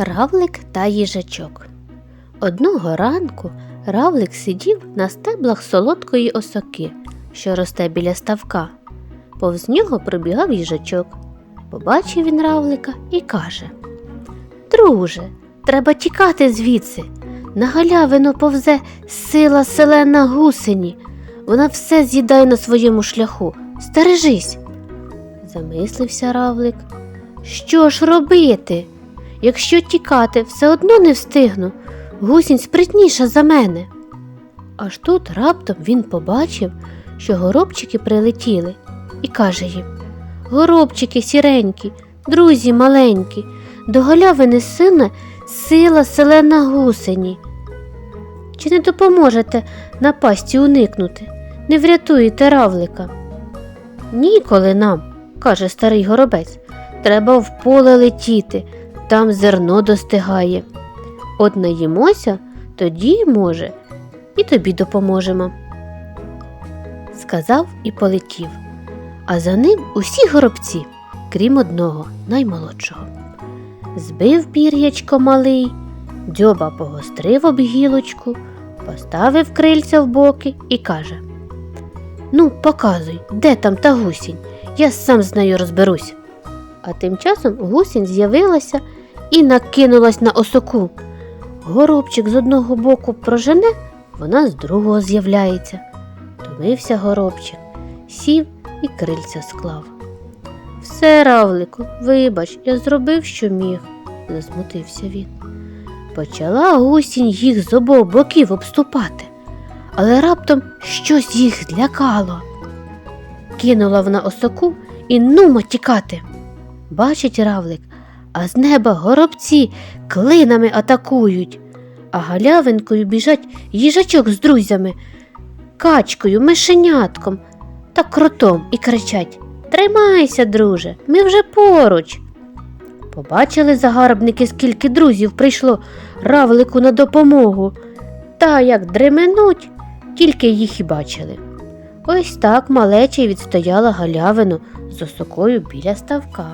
Равлик та їжачок. Одного ранку равлик сидів на стеблах солодкої осоки, що росте біля ставка. Повз нього пробігав їжачок. Побачив він равлика і каже Друже, треба тікати звідси. На галявину повзе сила селена гусені. Вона все з'їдає на своєму шляху. Стережись. Замислився равлик. Що ж робити? Якщо тікати, все одно не встигну. Гусінь спритніша за мене. Аж тут раптом він побачив, що горобчики прилетіли, і каже їм Горобчики сіренькі, друзі маленькі, до галявини сина сила селена гусені. Чи не допоможете напасті уникнути? Не врятуєте равлика? Ніколи нам, каже старий горобець, треба в поле летіти, там зерно достигає. От наїмося, тоді, може, і тобі допоможемо. Сказав і полетів, а за ним усі горобці, крім одного, наймолодшого. Збив пір'ячко малий, дзьоба погострив об гілочку, поставив крильця в боки і каже Ну, показуй, де там та гусінь, я сам з нею розберусь. А тим часом гусінь з'явилася і накинулась на осоку. Горобчик з одного боку прожене, вона з другого з'являється. Томився горобчик, сів і крильця склав. Все, равлику, вибач, я зробив, що міг, засмутився він. Почала гусінь їх з обох боків обступати, але раптом щось їх злякало. Кинула вона осоку і нумо тікати. Бачить равлик, а з неба горобці клинами атакують, а галявинкою біжать їжачок з друзями, качкою, мишенятком та кротом і кричать Тримайся, друже, ми вже поруч. Побачили загарбники, скільки друзів прийшло равлику на допомогу, та як дременуть, тільки їх і бачили. Ось так малеча й відстояла галявину з осокою біля ставка.